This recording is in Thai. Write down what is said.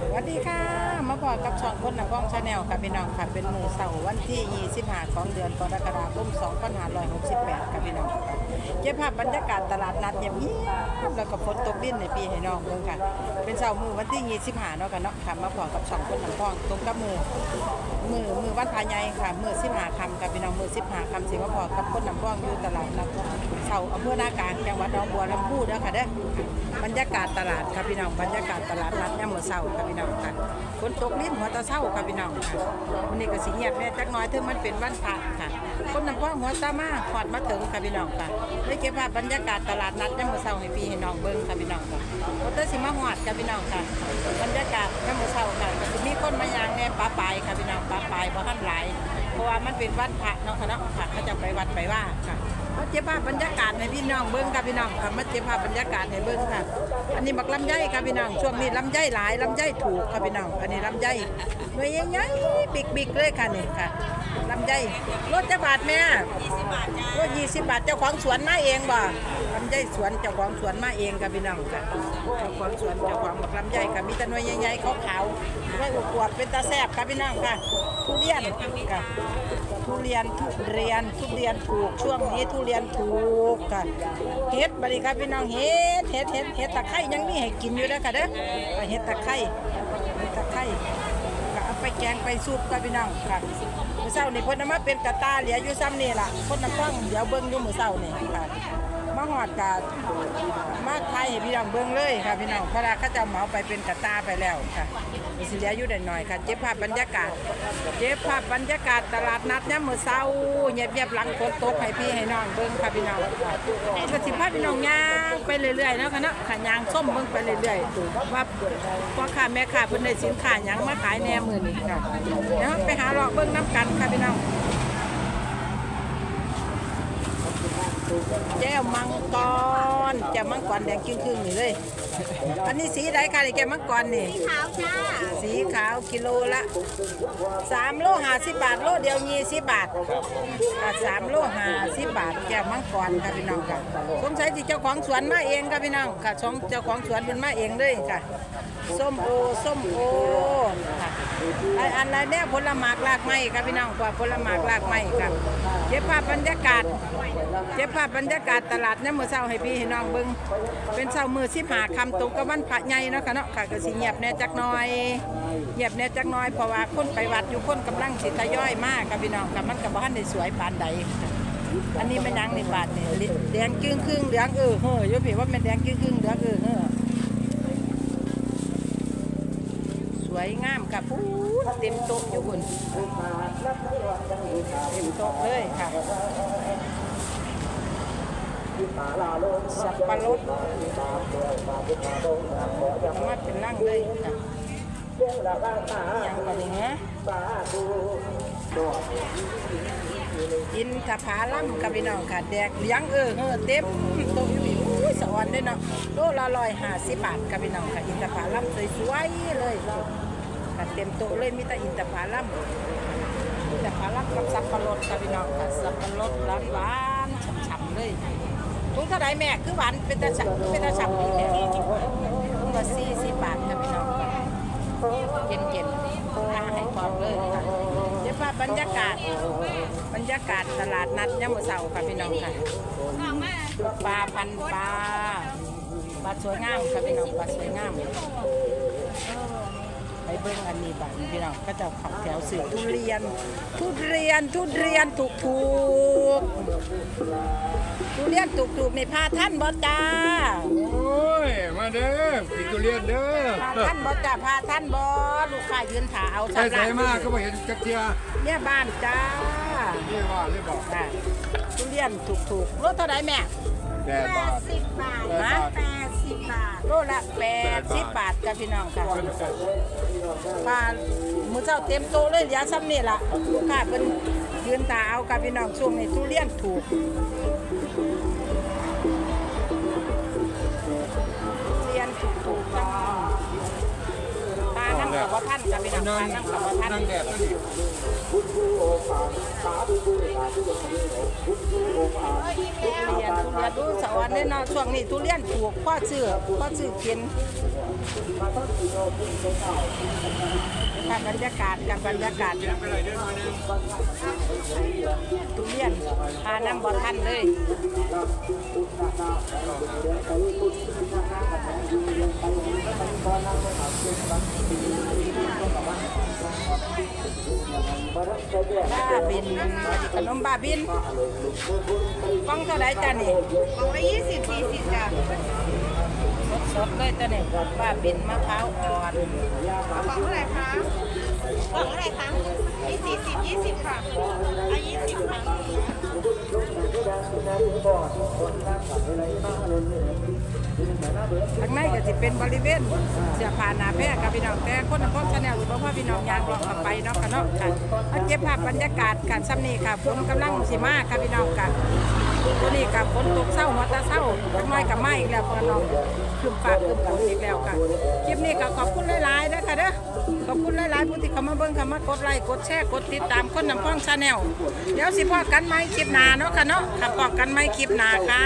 สวัสดีค่ะ มาบอกกับช่องคนหนังกล้องชาแนลค่ะพี่น้องค่ะ เป็นมือเสาร์วันที่ 25 ของเดือนกรกฎาคม 2568ค่ะ ภาพบรรยากาศตลาดนัดเงียบๆแล้วก็ฝนตกดินในปีให้น้องเบิ่งค่ะ เป็นเสาร์มือวันที่25เนาะกันเนาะค่ะมาบอกกับช่องคนนังกล้องตรงกับมือมือมือวันพายใหญ่ค่ะมือ15คำกับพี่น้องมือ15คำสิมาบอกกับคนนังกล้องอยู่ตลาดนัดเสาร์อำเภอหน้ากลางจังหวัดหนองบัวลำพูเด้อค่ะเด้อบรรยากาศตลาดครับพี่น้องบรรยากาศตลาดนัดยามมื้อเช้าครับพี่น้องค่ะฝนตกลิ้นหัวตะเช้าครับพี่น้องค่ะวันนี้ก็สิเงียบแน่จักน้อยถึงมันเป็นวันพระค่ะ คนนำพ่อหัวตามาขอดมาถึงค่ะพี่น้องค่ะเก็บภาพบรรยากาศตลาดนัดยามมื้อเช้าให้พี่ให้น้องเบิ่งค่ะพี่น้องค่ะบ่ต้อสิมาฮอดค่ะพี่น้องค่ะบรรยากาศยามมื้อเช้าค่ะก็สิมีคนมายางแน่ปลาปลายค่ะพี่น้องปลาปลายบ่ทันหลายเพราะว่ามันเป็นวันพระเนาะค่ะเนาะค่ะเขาจะไปวัดไปว่าค่ะมาเจ็บภาพบรรยากาศให้พี่น้องเบิ้งค่ะพี่น้องค่ะมาเจ็บภาพบรรยากาศให้เบิ้งค่ะ อันนี้บักลำไยค่ะพี่น้องช่วงนี้ลำไยหลายลำไยถูกค่ะพี่น้องอันนี้ลำไยหน่วยใหญ่ๆบิ๊กๆเลยค่ะนี่ค่ะลำไยรถจะบาทแม่ ยี่สิบบาทเจ้าของสวนมาเองบ่ลำไยสวนเจ้าของสวนมาเองค่ะพี่น้องค่ะเจ้าของสวนเจ้าของบักลำไยค่ะมีแต่หน่วยใหญ่ๆขาขาวไว้อวบๆเป็นตาแซ่บค่ะพี่น้องค่ะทุเรียนค่ะทุเรียนทุเรียนทุเรียนถูกช่วงนี้ทุเรียนถูกค่ะเฮ็ดบริครับพี่น้องเฮ็ดเฮ็ดเฮ็ดเฮ็ดตะไคร้ยังมีให้กินอยู่เด้อค่ะเด้อเฮ็ดตะไคร้ตะไคร้ ไปแกงไปซุปค่ะพี่น้องค่ะมื้อเช้านี่เพิ่นเอามาเป็นกระตาเหลืออยู่ซ้ำนี่ล่ะเพิ่นน้ำฟังเดี๋ยวเบิ่งอยู่มื้อเช้านี่ค่ะมาฮอดกะมาไทยให้พี่น้องเบิ่งเลยค่ะพี่น้องเพราะว่าเขาจะเหมาไปเป็นกระตาไปแล้วค่ะมีสิเหลืออยู่ได้หน่อยค่ะ เจ็บภาพบรรยากาศ เจ็บภาพบรรยากาศตลาดนัดเนี่ยามมื้อเช้าเงียบๆหลังฝนตกให้พี่ให้น้องเบิ่งค่ะพี่น้องค่ะก็สิพาพี่น้องย่างไปเรื่อยๆเนาะค่ะเนาะค่ะย่างส้มเบิ่งไปเรื่อยๆว่าพ่อค้าแม่ค้าเพิ่นได้สินค้าหยังมาขายแหน่มื้อนี้ค่ะเดี๋ยวไปหาเลาะเบิ้งน้ำกันค่ะพี่น้อง แก้วมังกรแก้วมังกรแดงครึ่งๆนี่เลย อันนี้สีใดคะนี่แก้วมังกรนี่ขาวจ้า สีขาวกิโลละ3โลหาสิบบาทโลเดียวยี่สิบบาทอะสามโลหาสิบบาทแก้วมังกรค่ะพี่น้องค่ะสงสัยที่เจ้าของสวนมาเองค่ะพี่น้องค่ะชงเจ้าของสวนเป็นมาเองเลยค่ะส้มโอส้มโอค่ะไออันไรเนี่ยผลหมากรากไม้ค่ะพี่น้องกว่าผลหมากรากไม้ค่ะ เก็บภาพบรรยากาศ เก็บภาพบรรยากาศตลาดเนี่ยมือเช้าให้พี่ให้น้องเบิงเป็นเช้ามือสิบหาคำตรงกับวันพระใหญ่เนาะค่ะเนาะค่ะก็สิเงียบแน่จักน่อยเงียบแน่จักน้อยเพราะว่าคนไปวัดอยู่คนกำลังสิทยอยมากค่ะพี่น้องค่ะมันกับบ้านได้สวยปานใดอันนี้มันยังในบาทนี่ลิแดงจึ้งครึ่งเหลืองเออเฮ้อโยพี่ว่ามันแดงจึ้งครึ่งเหลืองเออเฮ้อสวยงามค่ะพูเต็มโต๊ะอยู่คุณ เต็มโต๊ะเลยค่ะสับปะรดเอามารถเป็นนั่งเลยค่ะยังก่อนเนี้ยกินกะผาล่ำกับพี่น้องค่ะ แดกเลี้ยงเออเออเต็มโต๊ะอยู่อุ้ยสวรรค์เด้อเนาะโลละร้อยห้าสิบบาทกับพี่น้องค่ะ อินทผลัมสวยๆเลยค่ะเต็มโต๊ะเลยมีแต่อินทผลัม นทผลัมกับสับปะรดกับพี่น้องค่ะสับปะรดหวานๆฉ่ำๆเลยถุงเท่าไรแม่คือหวานเป็นตาฉ่ำเป็นตาฉ่ำอีกแล้วถุงละสี่สิบบาทกับพี่น้องค่ะเย็นเย็นๆทาให้พร้อมเลยค่ะเดี๋ยวภาพบรรยากาศบรรยากาศตลาดนัดยามือเช้าค่ะพี่น้องค่ะปลาพันปลาปลาสวยงามค่ะพี่น้องปลาสวยงาม ไปเบิ่งอันนี้บ้างพี่น้องก็จะขับแถวสือทุเรียน ทุเรียนทุเรียนถูกถูกๆทุเรียนถูกถูกๆนี่พาท่านบ่จ้าโอ้ยมาเด้อกินทุเรียนเด้อพาท่านบ่จ้าพาท่านบ่ลูกค้ายืนถาเอาใส่สำหใส่รับมากก็ไม่เห็นจักเทียเนี่ยบ้านจ้านี่ว่าเลยบอกค่ะทุเรียนถูกถูกๆโลเท่าไหรแม่แปดบาทสิบบาทแป โลละแปดสิบบาทกับพี่น้องค่ะปลามือเจ้าเต็มโตะเลยเดี๋ยวซ้ำนี่ล่ะลูกค้าเป็นยืนตาเอากับพี่น้องช่วงนี้ทุเรียนถูกทุเรียนถูกถูกๆจังตานั่งกับว่าท่านกับพี่น้องนั่งค่ะน้ำกับว่าท่านนั่งแดดก็ดีทุเรียนทุเรียน ดูสวรรค์เนี่ยเนาะช่วงนี้ทุเรียนถูกพ่อซื้อพ่อซื้อกินกับบรรยากาศกับบรรยากาศทุเรียนพาน้ำบ่ทันเลย บ้าบิน ขนมบ้าบินฟองเท่าไรจ้ะนี่กล่องละยี่สิบสี่สิบจ้ะสดๆเลยจ้ะนี่บ้าบินมะพร้าวอ่อนกล่องเท่าไหร่คะกล่องเท่าไหร่คะยี่สี่สิบยี่สิบค่ะอะยี่สิบค่ะ ข้างในก็สิเป็นบริเวณเสื้อผ้าหนาแพร่กับพี่น้องแต่คนนครชาแนลสิบอกว่าพี่น้องยางรองกลับไปเนาะค่ะเนาะค่ะเอาเก็บภาพบรรยากาศค่ะซ้ำนี้ค่ะฝนกำลังสิมาค่ะพี่น้องค่ะตัวนี้กับฝนตกเศร้ามาแตาเศร้าจังน้กับมาอีกแล้วพี่น้องคืมฟ้าคืมฝนอีกแล้วค่ะคลิปนี้ก็ขอบคุณหลายๆเด้อค่ะเด้อ อบคุณหลายๆผู้ที่เข้ามาเบิ่งเข้ามากดไลค์กดแชร์กดติดตามคนนำพ้องชาแนลเดี๋ยวสิพอกันไหมคลิปหน้าเนาะค่ะเนาะค่ะพอกันไหมคลิปหน้าค่ะ